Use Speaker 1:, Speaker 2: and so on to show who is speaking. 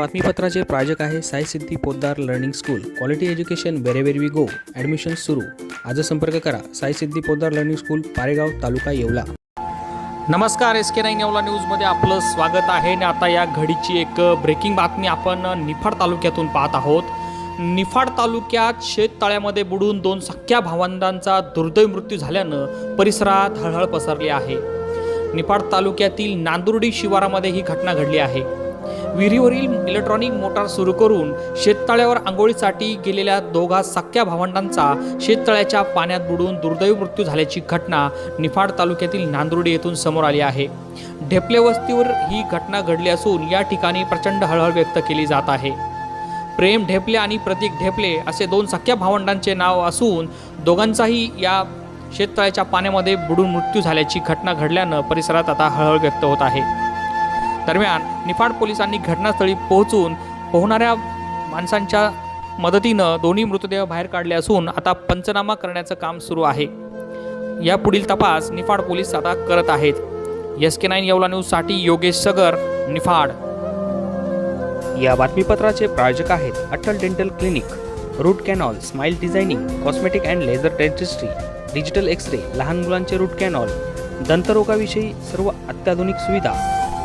Speaker 1: बातमीपत्राचे प्रायोजक आहे Sai Siddhi Poddar learning school. Quality education wherever we go admission सुरू. आज संपर्क करा. Sai Siddhi Poddar learning school Paregaon taluka Yeola.
Speaker 2: नमस्कार एस के नाईन येवला न्यूजमध्ये आपलं स्वागत आहे. आणि आता या घडीची एक ब्रेकिंग बातमी आपण निफाड तालुक्यातून पाहत आहोत. निफाड तालुक्यात शेततळ्यामध्ये बुडून दोन सख्या भावंडांचा दुर्दैव मृत्यू झाल्यानं परिसरात हळहळ पसरली आहे. निफाड तालुक्यातील नांदुर्डी शिवारामध्ये ही घटना घडली आहे. विहिरीवरील इलेक्ट्रॉनिक मोटार सुरू करून शेततळ्यावर आंघोळीसाठी गेलेल्या दोघा सख्या भावंडांचा शेततळ्याच्या पाण्यात बुडून दुर्दैवी मृत्यू झाल्याची घटना निफाड तालुक्यातील नांदुर्डे येथून समोर आली आहे. ढेपले वस्तीवर ही घटना घडली असून या ठिकाणी प्रचंड हळहळ व्यक्त केली जात आहे. प्रेम ढेपले आणि प्रतीक ढेपले असे दोन सख्या भावंडांचे नाव असून दोघांचाही या शेततळ्याच्या पाण्यामध्ये बुडून मृत्यू झाल्याची घटना घडल्यानं परिसरात आता हळहळ व्यक्त होत आहे. दरम्यान निफाड पोलिसांनी घटनास्थळी पोहोचून पोहणाऱ्या माणसांच्या मदतीनं दोन्ही मृतदेह बाहेर काढले असून आता पंचनामा करण्याचं काम सुरू आहे. या पुढील तपास निफाड पोलीस आता करत आहेत. एस के नाईन येवला न्यूजसाठी योगेश सगर निफाड.
Speaker 1: या बातमीपत्राचे प्रायोजक आहेत Atal dental clinic root canal smile designing cosmetic and laser dentistry digital X ray लहान मुलांचे रूट कॅनॉल दंतरोगाविषयी सर्व अत्याधुनिक सुविधा